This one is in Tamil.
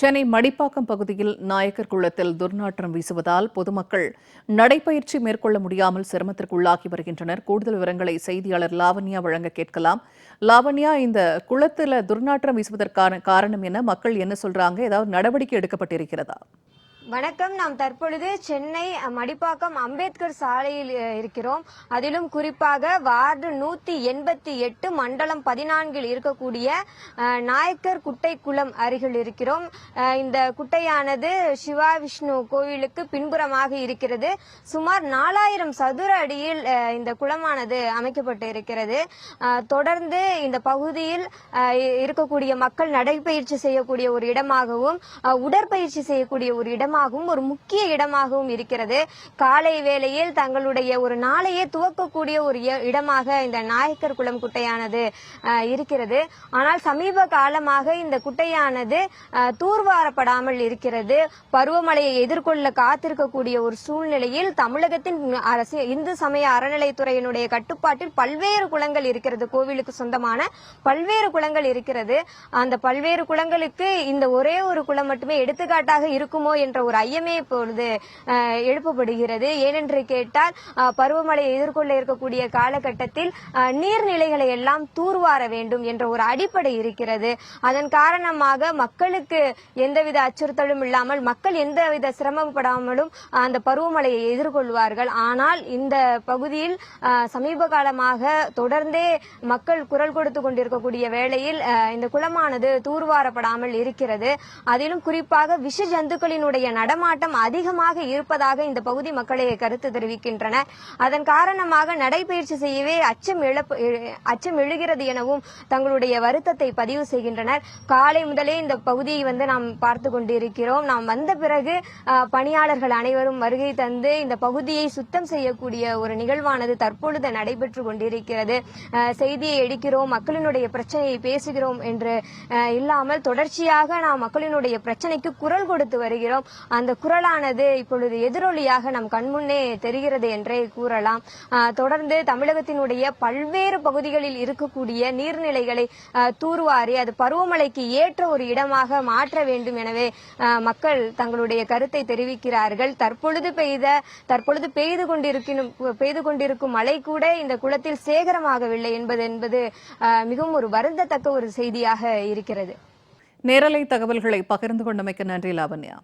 சென்னை மடிப்பாக்கம் பகுதியில் நாயக்கர் குளத்தில் துர்நாற்றம் வீசுவதால் பொதுமக்கள் நடைபயிற்சி மேற்கொள்ள முடியாமல் சிரமத்திற்குள்ளாகி வருகின்றனர். கூடுதல் விவரங்களை செய்தியாளர் லாவண்யா வழங்க கேட்கலாம். லாவண்யா இந்த குளத்துல துர்நாற்றம் வீசுவதற்கான காரணம் என்ன? மக்கள் என்ன சொல்றாங்க? ஏதாவது நடவடிக்கை எடுக்கப்பட்டிருக்கிறதா? வணக்கம். நாம் தற்பொழுது சென்னை மடிப்பாக்கம் அம்பேத்கர் சாலையில் இருக்கிறோம். அதிலும் குறிப்பாக வார்டு நூத்தி எண்பத்தி எட்டு மண்டலம் பதினான்கில் இருக்கக்கூடிய நாயக்கர் குட்டை குளம் அருகில் இருக்கிறோம். இந்த குட்டையானது சிவா விஷ்ணு கோயிலுக்கு பின்புறமாக இருக்கிறது. சுமார் நாலாயிரம் சதுர அடியில் இந்த குளமானது அமைக்கப்பட்டு இருக்கிறது தொடர்ந்து இந்த பகுதியில் இருக்கக்கூடிய மக்கள் நடைபயிற்சி செய்யக்கூடிய ஒரு இடமாகவும் உடற்பயிற்சி செய்யக்கூடிய ஒரு இடம் இடமாகவும் ஒரு முக்கிய இடமாகவும் இருக்கிறது. காலை வேளையில் தங்களுடைய ஒரு நாளையே துவக்கக்கூடிய ஒரு இடமாக இந்த நாயக்கர் குளம் குட்டையானது இருக்கிறது. ஆனால் சமீப காலமாக இந்த குட்டையானது தூர்வாரப்படாமல் இருக்கிறது. பருவமழையை எதிர்கொள்ள காத்திருக்கக்கூடிய ஒரு சூழ்நிலையில் தமிழகத்தின் அரசு இந்து சமய அறநிலைத்துறையினுடைய கட்டுப்பாட்டில் பல்வேறு குளங்கள் இருக்கிறது. கோவிலுக்கு சொந்தமான பல்வேறு குளங்கள் இருக்கிறது. அந்த பல்வேறு குளங்களுக்கு இந்த ஒரே ஒரு குளம் மட்டுமே எடுத்துக்காட்டாக இருக்குமோ என்ற ஒரு ஐயமே இப்பொழுது எழுப்பப்படுகிறது. ஏனென்று கேட்டால் பருவமழையை எதிர்கொள்ள இருக்கக்கூடிய காலகட்டத்தில் நீர்நிலைகளை எல்லாம் தூர்வார வேண்டும் என்ற ஒரு அடிப்படை இருக்கிறது. அதன் காரணமாக மக்களுக்கு எந்தவித அச்சுறுத்தலும் இல்லாமல் மக்கள் எந்தவித சிரமப்படாமலும் அந்த பருவமழையை எதிர்கொள்வார்கள். ஆனால் இந்த பகுதியில் சமீப காலமாக தொடர்ந்தே மக்கள் குரல் கொடுத்து கொண்டிருக்கக்கூடிய வேளையில் இந்த குளமானது தூர்வாரப்படாமல் இருக்கிறது. அதிலும் குறிப்பாக விஷ ஜந்துக்களினுடைய நடமாட்டம் அதிகமாக இருப்பதாக இந்த பகுதி மக்களே கருத்து தெரிவிக்கின்றனர் அதன் காரணமாக நடைபயிற்சி செய்யவே அச்சம் இழப்பு அச்சம் எழுகிறது எனவும் தங்களுடைய வருத்தத்தை பதிவு செய்கின்றனர். காலை முதலே இந்த பகுதியை வந்து நாம் பார்த்து கொண்டிருக்கிறோம். நாம் வந்த பிறகு பணியாளர்கள் அனைவரும் வருகை தந்து இந்த பகுதியை சுத்தம் செய்யக்கூடிய ஒரு நிகழ்வானது தற்பொழுது நடைபெற்று கொண்டிருக்கிறது. செய்தியை எடுக்கிறோம் மக்களினுடைய பிரச்சனையை பேசுகிறோம் என்று இல்லாமல் தொடர்ச்சியாக நாம் மக்களினுடைய பிரச்சனைக்கு குரல் கொடுத்து வருகிறோம். அந்த குரலானது இப்பொழுது எதிரொலியாக நம் கண்முன்னே தெரிகிறது என்றே கூறலாம். தொடர்ந்து தமிழகத்தினுடைய பல்வேறு பகுதிகளில் இருக்கக்கூடிய நீர்நிலைகளை அஹ், தூர்வாரி அது பருவமழைக்கு ஏற்ற ஒரு இடமாக மாற்ற வேண்டும் எனவே மக்கள் தங்களுடைய கருத்தை தெரிவிக்கிறார்கள். தற்பொழுது பெய்த தற்பொழுது பெய்து கொண்டிருக்கும் பெய்து கொண்டிருக்கும் மழை கூட இந்த குளத்தில் சேகரமாகவில்லை என்பது என்பது மிகவும் ஒரு வருந்தத்தக்க ஒரு செய்தியாக இருக்கிறது. நேரலை தகவல்களை பகிர்ந்து கொண்டமைக்கு நன்றி லாவண்யா.